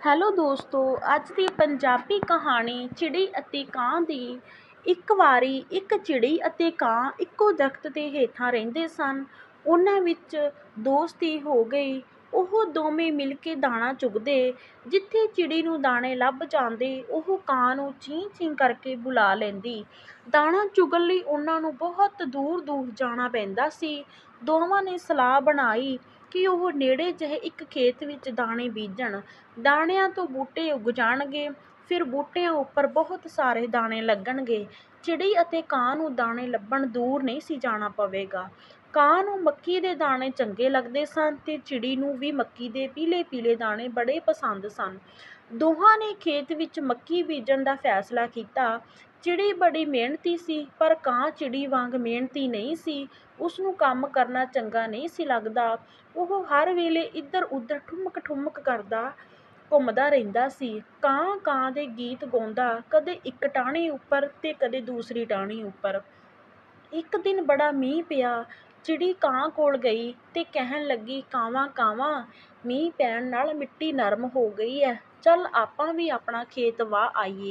Hello ਦੋਸਤੋ, ਅੱਜ ਦੀ ਪੰਜਾਬੀ ਕਹਾਣੀ ਚਿੜੀ ਅਤੇ ਕਾਂ ਦੀ। ਇੱਕ ਵਾਰੀ ਇੱਕ ਚਿੜੀ ਅਤੇ ਕਾਂ ਇੱਕੋ ਦਰਖਤ ਦੇ ਹੇਠਾਂ ਰਹਿੰਦੇ ਸਨ। ਉਹਨਾਂ ਵਿੱਚ ਦੋਸਤੀ ਹੋ ਗਈ। ਉਹ ਦੋਵੇਂ ਮਿਲ ਕੇ ਦਾਣਾ ਚੁਗਦੇ। ਜਿੱਥੇ ਚਿੜੀ ਨੂੰ ਦਾਣੇ ਲੱਭ ਜਾਂਦੇ, ਉਹ ਕਾਂ ਨੂੰ ਚੀਂ ਚੀਂ ਕਰਕੇ ਬੁਲਾ ਲੈਂਦੀ। ਦਾਣਾ ਚੁਗਣ ਲਈ ਉਹਨਾਂ ਨੂੰ ਬਹੁਤ ਦੂਰ ਦੂਰ ਜਾਣਾ ਪੈਂਦਾ ਸੀ। ਦੋਵਾਂ ਨੇ ਸਲਾਹ ਬਣਾਈ। ਕਿ ਉਹ ਨੇੜੇ ਜਿਹੇ ਇੱਕ ਖੇਤ ਵਿੱਚ ਦਾਣੇ ਬੀਜਣ। ਦਾਣਿਆਂ ਤੋਂ ਬੂਟੇ ਉੱਗ ਜਾਣਗੇ। ਫਿਰ ਬੂਟਿਆਂ ਉੱਪਰ ਬਹੁਤ ਸਾਰੇ ਦਾਣੇ ਲੱਗਣਗੇ। ਚਿੜੀ ਅਤੇ ਕਾਂ ਨੂੰ ਦਾਣੇ ਲੱਭਣ ਦੂਰ ਨਹੀਂ ਸੀ ਜਾਣਾ ਪਵੇਗਾ। ਕਾਂ ਨੂੰ ਮੱਕੀ ਦੇ ਦਾਣੇ ਚੰਗੇ ਲੱਗਦੇ ਸਨ ਤੇ ਚਿੜੀ ਨੂੰ ਵੀ ਮੱਕੀ ਦੇ ਪੀਲੇ ਪੀਲੇ ਦਾਣੇ ਬੜੇ ਪਸੰਦ ਸਨ। ਦੋਹਾਂ ਨੇ ਖੇਤ ਵਿੱਚ ਮੱਕੀ ਬੀਜਣ ਦਾ ਫੈਸਲਾ ਕੀਤਾ। ਚਿੜੀ ਬੜੀ ਮਿਹਨਤੀ ਸੀ, ਪਰ ਕਾਂ ਚਿੜੀ ਵਾਂਗ ਮਿਹਨਤੀ ਨਹੀਂ ਸੀ। ਉਸ ਨੂੰ ਕੰਮ ਕਰਨਾ ਚੰਗਾ ਨਹੀਂ ਸੀ ਲੱਗਦਾ। ਉਹ ਹਰ ਵੇਲੇ ਇੱਧਰ ਉੱਧਰ ਠੁਮਕ ਠੁਮਕ ਕਰਦਾ, ਘੁੰਮਦਾ ਰਹਿੰਦਾ ਸੀ। ਕਾਂ ਕਾਂ ਦੇ ਗੀਤ ਗਾਉਂਦਾ, ਕਦੇ ਇੱਕ ਟਾਹਣੀ ਉੱਪਰ ਤੇ ਕਦੇ ਦੂਸਰੀ ਟਾਹਣੀ ਉੱਪਰ। ਇੱਕ ਦਿਨ ਬੜਾ ਮੀਂਹ ਪਿਆ, ਚਿੜੀ ਕਾਂ ਕੋਲ ਗਈ ਤੇ ਕਹਿਣ ਲੱਗੀ, ਕਾਵਾਂ ਕਾਵਾਂ, ਮੀਂਹ ਪੈਣ ਨਾਲ ਮਿੱਟੀ ਨਰਮ ਹੋ ਗਈ ਹੈ ਚੱਲ ਆਪਾਂ ਵੀ ਆਪਣਾ ਖੇਤ ਵਾਹ ਆਈਏ।